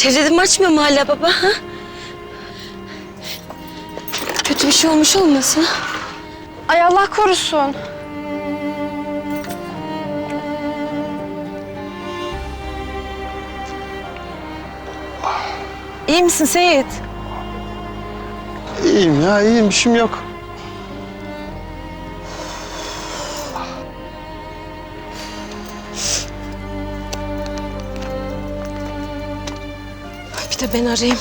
Çevredim açmıyor mu hala baba? Ha? Kötü bir şey olmuş olmasın? Ay Allah korusun. İyi misin Seyit? İyiyim ya iyiyim bir şeyim yok. Bir de ben arayayım.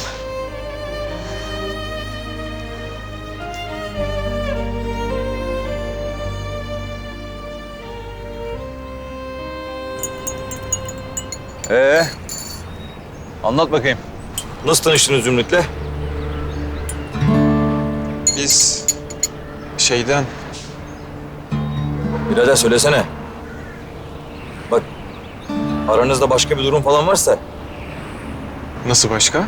Ee, anlat bakayım. Nasıl tanıştınız Zümrüt'le? Biz şeyden Birader söylesene. Bak, aranızda başka bir durum falan varsa nasıl başka?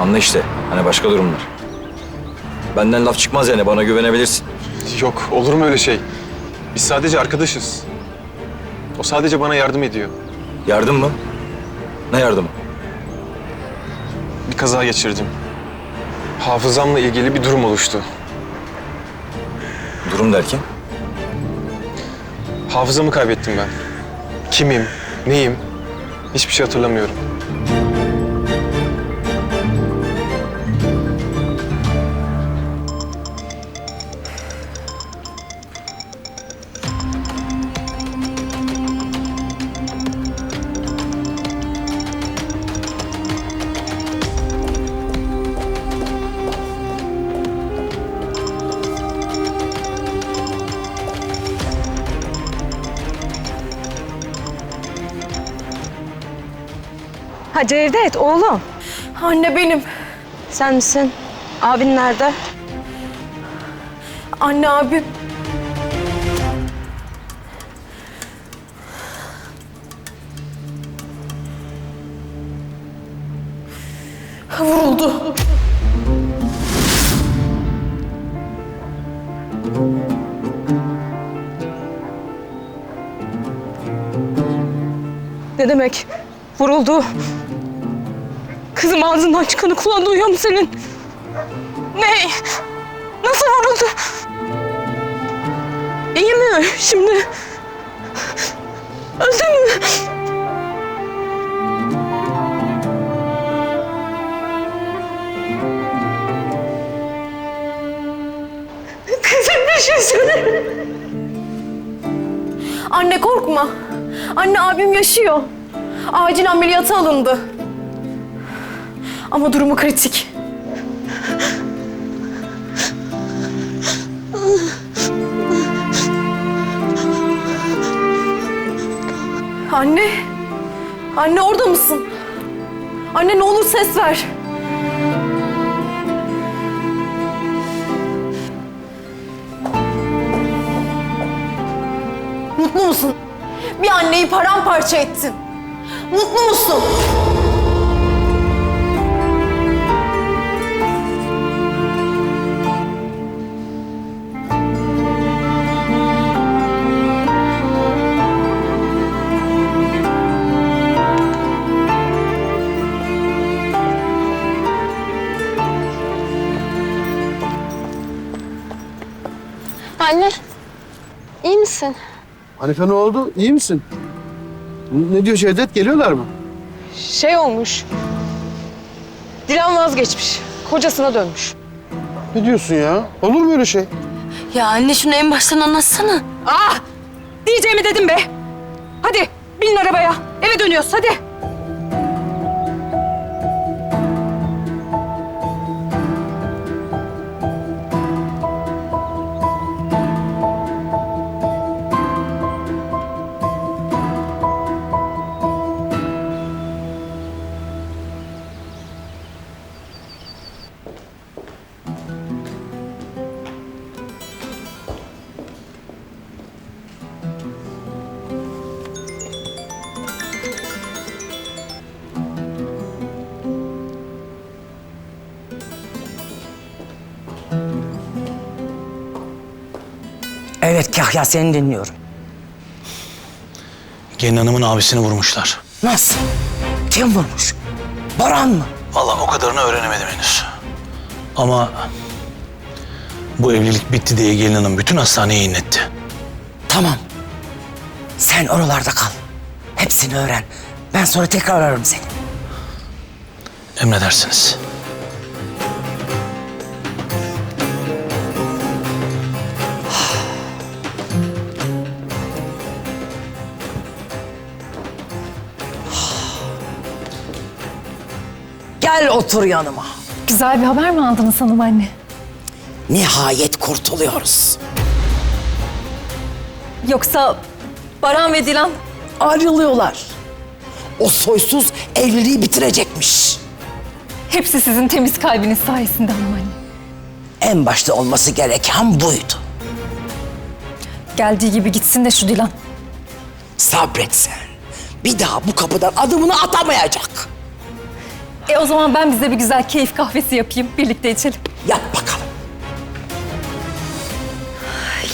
anla işte. Hani başka durumlar. Benden laf çıkmaz yani bana güvenebilirsin. Yok olur mu öyle şey? Biz sadece arkadaşız. O sadece bana yardım ediyor. Yardım mı? Ne yardımı? Bir kaza geçirdim. Hafızamla ilgili bir durum oluştu. Durum derken? Hafızamı kaybettim ben. Kimim, neyim? Hiçbir şey hatırlamıyorum. Ha Cevdet oğlum. Anne benim. Sen misin? Abin nerede? Anne abim. Vuruldu. Ne demek? Vuruldu. Kızım ağzından çıkanı kulağın duyuyor mu senin? Ne? Nasıl vuruldu? İyi mi şimdi? Öldü mü? Kızım bir şey. Anne korkma. Anne abim yaşıyor. Acil ameliyata alındı. Ama durumu kritik. Anne. Anne orada mısın? Anne ne olur ses ver. Mutlu musun? Bir anneyi paramparça ettin. Mutlu musun? Anne, iyi misin? Hanife ne oldu? İyi misin? Ne diyor Cevdet? Geliyorlar mı? Şey olmuş. Dilan vazgeçmiş. Kocasına dönmüş. Ne diyorsun ya? Olur mu öyle şey? Ya anne şunu en baştan anlatsana. Ah! Diyeceğimi dedim be. Hadi binin arabaya. Eve dönüyoruz hadi. Evet Kahya seni dinliyorum. Gelin hanımın abisini vurmuşlar. Nasıl? Kim vurmuş? Boran mı? Vallahi o kadarını öğrenemedim henüz. Ama bu evlilik bitti diye gelin hanım bütün hastaneye inletti. Tamam. Sen oralarda kal. Hepsini öğren. Ben sonra tekrar ararım seni. Emredersiniz. Gel otur yanıma. Güzel bir haber mi aldınız hanım anne? Nihayet kurtuluyoruz. Yoksa Baran ve Dilan Ayrılıyorlar. O soysuz evliliği bitirecekmiş. hepsi sizin temiz kalbiniz sayesinde hanım anne. En başta olması gereken buydu. Geldiği gibi gitsin de şu Dilan. Sabret sen. Bir daha bu kapıdan adımını atamayacak. E o zaman ben bize bir güzel keyif kahvesi yapayım. Birlikte içelim. Yap bakalım.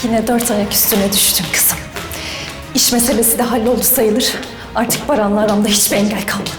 Yine dört ayak üstüne düştüm kızım. İş meselesi de halloldu sayılır. Artık Baran'la aramda hiçbir engel kalmadı.